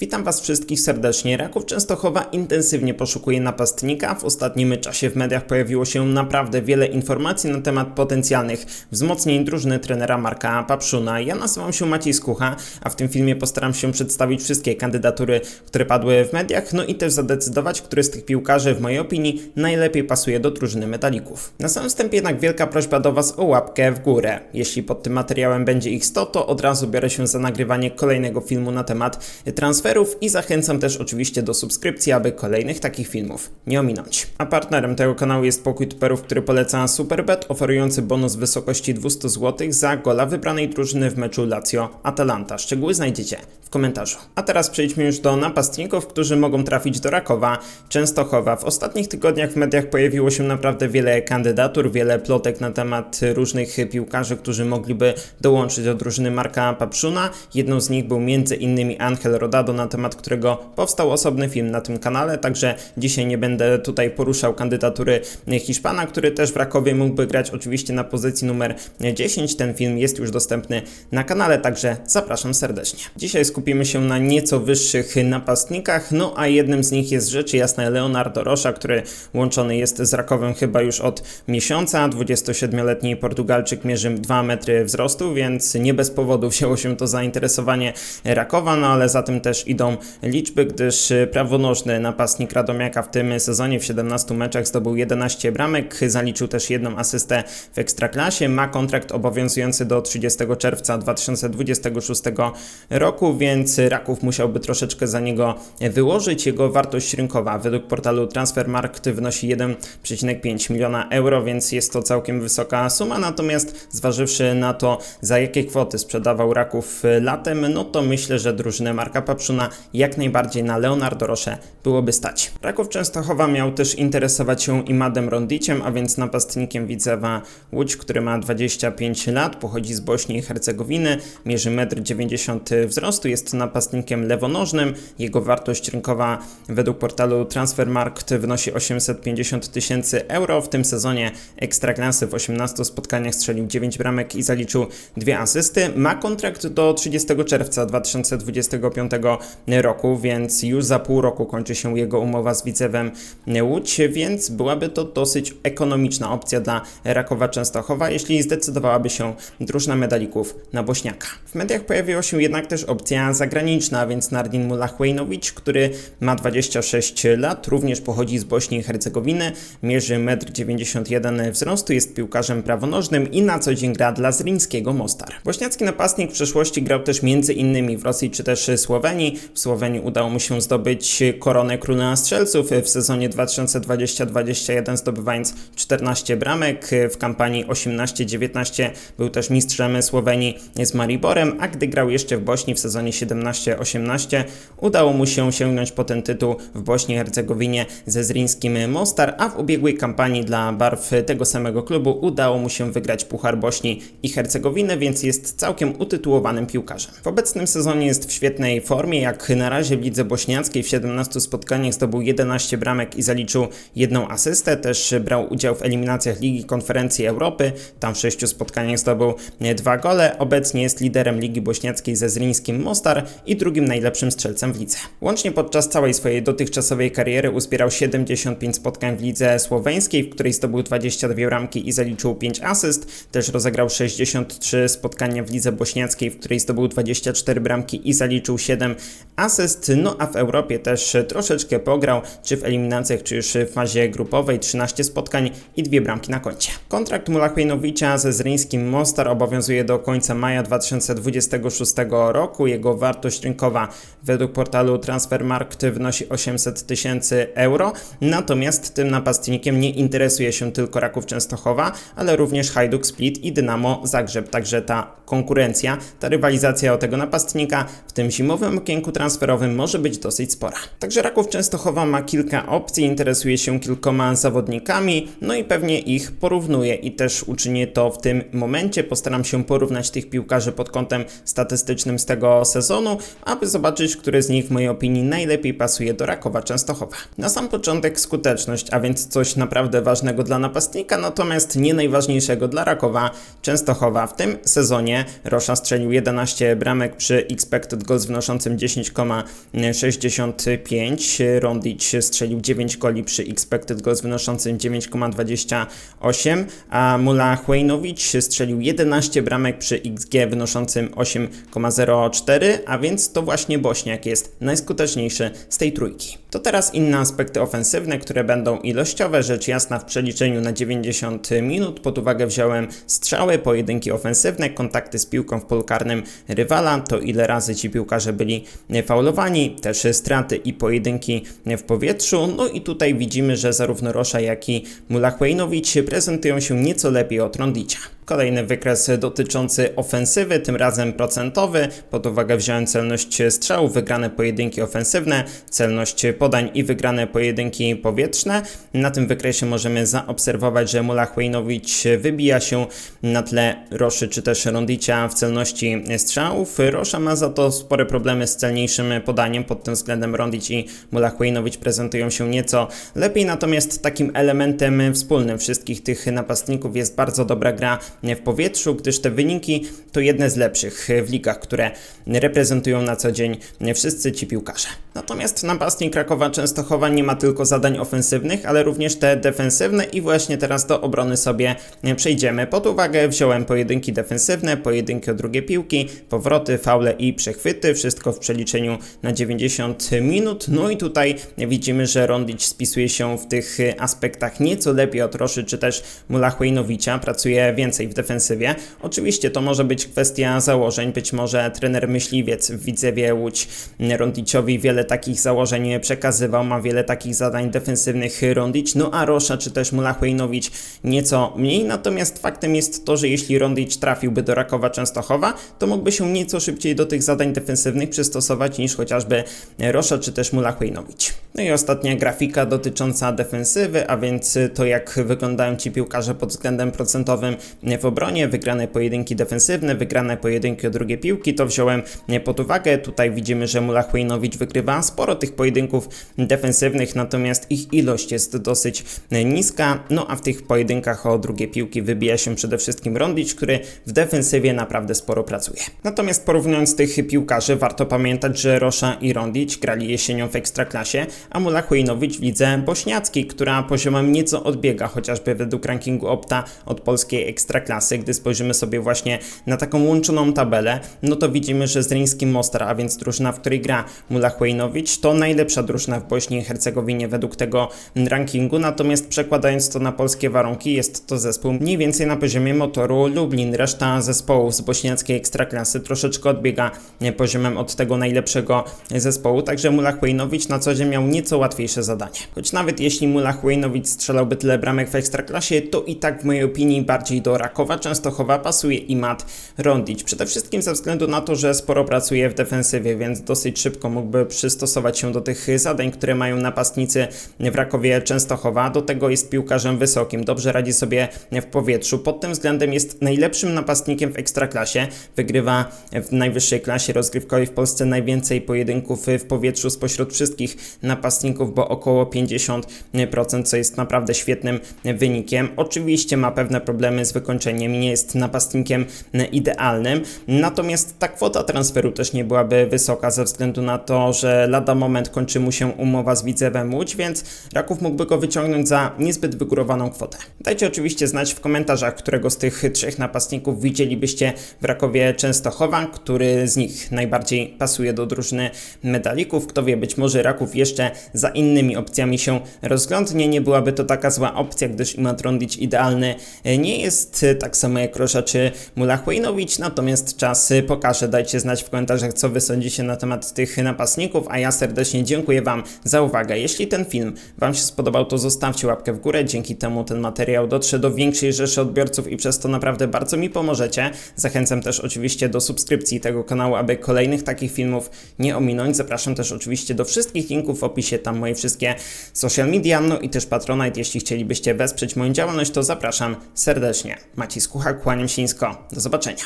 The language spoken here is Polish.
Witam Was wszystkich serdecznie. Raków Częstochowa intensywnie poszukuje napastnika. W ostatnim czasie w mediach pojawiło się naprawdę wiele informacji na temat potencjalnych wzmocnień drużyny trenera Marka Papszuna. Ja nazywam się Maciej Skucha, a w tym filmie postaram się przedstawić wszystkie kandydatury, które padły w mediach, no i też zadecydować, który z tych piłkarzy w mojej opinii najlepiej pasuje do drużyny metalików. Na samym wstępie jednak wielka prośba do Was o łapkę w górę. Jeśli pod tym materiałem będzie ich 100, to od razu biorę się za nagrywanie kolejnego filmu na temat transferów i zachęcam też oczywiście do subskrypcji, aby kolejnych takich filmów nie ominąć. A partnerem tego kanału jest pokój tuperów, który poleca Superbet, oferujący bonus w wysokości 200 zł za gola wybranej drużyny w meczu Lazio-Atalanta. Szczegóły znajdziecie komentarzu. A teraz przejdźmy już do napastników, którzy mogą trafić do Rakowa, Częstochowa. W ostatnich tygodniach w mediach pojawiło się naprawdę wiele kandydatur, wiele plotek na temat różnych piłkarzy, którzy mogliby dołączyć do drużyny Marka Papszuna. Jedną z nich był innymi Angel Rodado, na temat którego powstał osobny film na tym kanale, także dzisiaj nie będę tutaj poruszał kandydatury Hiszpana, który też w Rakowie mógłby grać oczywiście na pozycji numer 10. Ten film jest już dostępny na kanale, także zapraszam serdecznie. Dzisiaj skupimy się na nieco wyższych napastnikach, no a jednym z nich jest rzecz jasna Leonardo Rocha, który łączony jest z Rakowem chyba już od miesiąca. 27-letni Portugalczyk mierzy 2 metry wzrostu, więc nie bez powodu wzięło się to zainteresowanie Rakowa, no ale za tym też idą liczby, gdyż prawonożny napastnik Radomiaka w tym sezonie w 17 meczach zdobył 11 bramek, zaliczył też jedną asystę w Ekstraklasie, ma kontrakt obowiązujący do 30 czerwca 2026 roku, więc Raków musiałby troszeczkę za niego wyłożyć. Jego wartość rynkowa według portalu Transfermarkt wynosi 1,5 miliona euro, więc jest to całkiem wysoka suma, natomiast zważywszy na to, za jakie kwoty sprzedawał Raków latem, no to myślę, że drużynę Marka Papszuna jak najbardziej na Leonardo Roche byłoby stać. Raków Częstochowa miał też interesować się Imadem Rondiciem, a więc napastnikiem Widzewa Łódź, który ma 25 lat, pochodzi z Bośni i Hercegowiny, mierzy 1,90 m wzrostu, jest napastnikiem lewonożnym. Jego wartość rynkowa według portalu Transfermarkt wynosi 850 tysięcy euro. W tym sezonie Ekstraklasy w 18 spotkaniach strzelił 9 bramek i zaliczył dwie asysty. Ma kontrakt do 30 czerwca 2025 roku, więc już za pół roku kończy się jego umowa z Widzewem Łódź, więc byłaby to dosyć ekonomiczna opcja dla Rakowa Częstochowa, jeśli zdecydowałaby się drużyna medalików na Bośniaka. W mediach pojawiła się jednak też opcja zagraniczna, więc Nardin Mulachwejnowicz, który ma 26 lat, również pochodzi z Bośni i Hercegowiny, mierzy 1,91 m wzrostu, jest piłkarzem prawonożnym i na co dzień gra dla Zrińskiego Mostar. Bośniacki napastnik w przeszłości grał też innymi w Rosji czy też Słowenii. W Słowenii udało mu się zdobyć koronę króla strzelców w sezonie 2020-2021 zdobywając 14 bramek. W kampanii 18-19 był też mistrzem Słowenii z Mariborem, a gdy grał jeszcze w Bośni w sezonie 17-18 udało mu się sięgnąć po ten tytuł w Bośni i Hercegowinie ze Zrińskim Mostar, a w ubiegłej kampanii dla barw tego samego klubu udało mu się wygrać Puchar Bośni i Hercegowiny, więc jest całkiem utytułowanym piłkarzem. W obecnym sezonie jest w świetnej formie, jak na razie w lidze bośniackiej. W 17 spotkaniach zdobył 11 bramek i zaliczył jedną asystę, też brał udział w eliminacjach Ligi Konferencji Europy, tam w 6 spotkaniach zdobył dwa gole, obecnie jest liderem Ligi Bośniackiej ze Zrińskim Mostar i drugim najlepszym strzelcem w lidze. Łącznie podczas całej swojej dotychczasowej kariery uzbierał 75 spotkań w lidze słoweńskiej, w której zdobył 22 bramki i zaliczył 5 asyst, też rozegrał 63 spotkania w lidze bośniackiej, w której zdobył 24 bramki i zaliczył 7 asyst, no a w Europie też troszeczkę pograł, czy w eliminacjach, czy już w fazie grupowej, 13 spotkań i dwie bramki na koncie. Kontrakt Mulachwejnowicza ze Zryńskim Mostar obowiązuje do końca maja 2026 roku. Jego wartość rynkowa według portalu Transfermarkt wynosi 800 tysięcy euro, natomiast tym napastnikiem nie interesuje się tylko Raków Częstochowa, ale również Hajduk Split i Dynamo Zagrzeb, także ta konkurencja, ta rywalizacja o tego napastnika w tym zimowym okienku transferowym może być dosyć spora. Także Raków Częstochowa ma kilka opcji, interesuje się kilkoma zawodnikami, no i pewnie ich porównuje i też uczynię to w tym momencie. Postaram się porównać tych piłkarzy pod kątem statystycznym z tego sezonu sezonu, aby zobaczyć, który z nich w mojej opinii najlepiej pasuje do Rakowa Częstochowa. Na sam początek skuteczność, a więc coś naprawdę ważnego dla napastnika, natomiast nie najważniejszego dla Rakowa Częstochowa. W tym sezonie Rosza strzelił 11 bramek przy expected goals wynoszącym 10,65. Rondic strzelił 9 goli przy expected goals wynoszącym 9,28, a Mula Chłejnowicz strzelił 11 bramek przy XG wynoszącym 8,04, a więc to właśnie Bośniak jest najskuteczniejszy z tej trójki. To teraz inne aspekty ofensywne, które będą ilościowe, rzecz jasna w przeliczeniu na 90 minut. Pod uwagę wziąłem strzały, pojedynki ofensywne, kontakty z piłką w polu karnym rywala, to ile razy ci piłkarze byli faulowani, też straty i pojedynki w powietrzu. No i tutaj widzimy, że zarówno Rosza, jak i Mulachwejnowicz prezentują się nieco lepiej od Rondicia. Kolejny wykres dotyczący ofensywy, tym razem procentowy. Pod uwagę wziąłem celność strzałów, wygrane pojedynki ofensywne, celność podań i wygrane pojedynki powietrzne. Na tym wykresie możemy zaobserwować, że Mulachwejnowicz wybija się na tle Roszy czy też Rondicia w celności strzałów. Rosza ma za to spore problemy z celniejszym podaniem, pod tym względem Rondic i Mulachwejnowicz prezentują się nieco lepiej, natomiast takim elementem wspólnym wszystkich tych napastników jest bardzo dobra gra w powietrzu, gdyż te wyniki to jedne z lepszych w ligach, które reprezentują na co dzień wszyscy ci piłkarze. Natomiast napastnik Krakowa Częstochowa nie ma tylko zadań ofensywnych, ale również te defensywne i właśnie teraz do obrony sobie przejdziemy. Pod uwagę wziąłem pojedynki defensywne, pojedynki o drugie piłki, powroty, faule i przechwyty, wszystko w przeliczeniu na 90 minut. No i tutaj widzimy, że Rondic spisuje się w tych aspektach nieco lepiej od Roszy czy też Mulachwejnowicza, pracuje więcej w defensywie. Oczywiście to może być kwestia założeń, być może trener myśliwiec w Widzewie Łódź Rondiciowi wiele takich założeń przekazywał, ma wiele takich zadań defensywnych Rondic, no a Rosza czy też Mulachwejnowicz nieco mniej, natomiast faktem jest to, że jeśli Rondic trafiłby do Rakowa Częstochowa, to mógłby się nieco szybciej do tych zadań defensywnych przystosować niż chociażby Rosza czy też Mulachwejnowicz. No i ostatnia grafika dotycząca defensywy, a więc to jak wyglądają ci piłkarze pod względem procentowym w obronie, wygrane pojedynki defensywne, wygrane pojedynki o drugie piłki, to wziąłem pod uwagę. Tutaj widzimy, że Mulachwejnowicz wygrywa sporo tych pojedynków defensywnych, natomiast ich ilość jest dosyć niska, no a w tych pojedynkach o drugie piłki wybija się przede wszystkim Rondic, który w defensywie naprawdę sporo pracuje. Natomiast porównując tych piłkarzy, warto pamiętać, że Rosza i Rondic grali jesienią w Ekstraklasie, a Mulachwejnowicz w lidze bośniackiej, która poziomem nieco odbiega, chociażby według rankingu Opta od polskiej Ekstraklasy. Gdy spojrzymy sobie właśnie na taką łączoną tabelę, no to widzimy, że Zryński Mostar, a więc drużyna, w której gra Mulachwejnowicz, to najlepsza drużyna w Bośni i Hercegowinie według tego rankingu, natomiast przekładając to na polskie warunki, jest to zespół mniej więcej na poziomie motoru Lublin. Reszta zespołów z bośniackiej Ekstraklasy troszeczkę odbiega poziomem od tego najlepszego zespołu, także Mulachwejnowicz na co dzień miał nieco łatwiejsze zadanie. Choć nawet jeśli Mulachwejnowicz strzelałby tyle bramek w Ekstraklasie, to i tak w mojej opinii bardziej do Rakowa Częstochowa pasuje i Mat Rondic. Przede wszystkim ze względu na to, że sporo pracuje w defensywie, więc dosyć szybko mógłby przystosować się do tych zadań, które mają napastnicy w Rakowie Częstochowa. Do tego jest piłkarzem wysokim, dobrze radzi sobie w powietrzu. Pod tym względem jest najlepszym napastnikiem w Ekstraklasie. Wygrywa w najwyższej klasie rozgrywkowej w Polsce najwięcej pojedynków w powietrzu spośród wszystkich napastników, bo około 50%, co jest naprawdę świetnym wynikiem. Oczywiście ma pewne problemy z wykończeniem i nie jest napastnikiem idealnym, natomiast ta kwota transferu też nie byłaby wysoka ze względu na to, że lada moment kończy mu się umowa z Widzewem Łódź, więc Raków mógłby go wyciągnąć za niezbyt wygórowaną kwotę. Dajcie oczywiście znać w komentarzach, którego z tych trzech napastników widzielibyście w Rakowie Częstochowa, który z nich najbardziej pasuje do drużyny medalików. Kto wie, być może Raków jeszcze za innymi opcjami się rozglądnie. Nie byłaby to taka zła opcja, gdyż Imat Rondic idealny nie jest tak samo jak Rosza czy Mulachwejnowicz, natomiast czas pokaże. Dajcie znać w komentarzach, co wy sądzicie na temat tych napastników, a ja serdecznie dziękuję Wam za uwagę. Jeśli ten film Wam się spodobał, to zostawcie łapkę w górę. Dzięki temu ten materiał dotrze do większej rzeszy odbiorców i przez to naprawdę bardzo mi pomożecie. Zachęcam też oczywiście do subskrypcji tego kanału, aby kolejnych takich filmów nie ominąć. Zapraszam też oczywiście do wszystkich linków w opisie, tam moje wszystkie social media, no i też Patronite. Jeśli chcielibyście wesprzeć moją działalność, to zapraszam serdecznie. Maciej Skuchak, kłaniam się nisko. Do zobaczenia.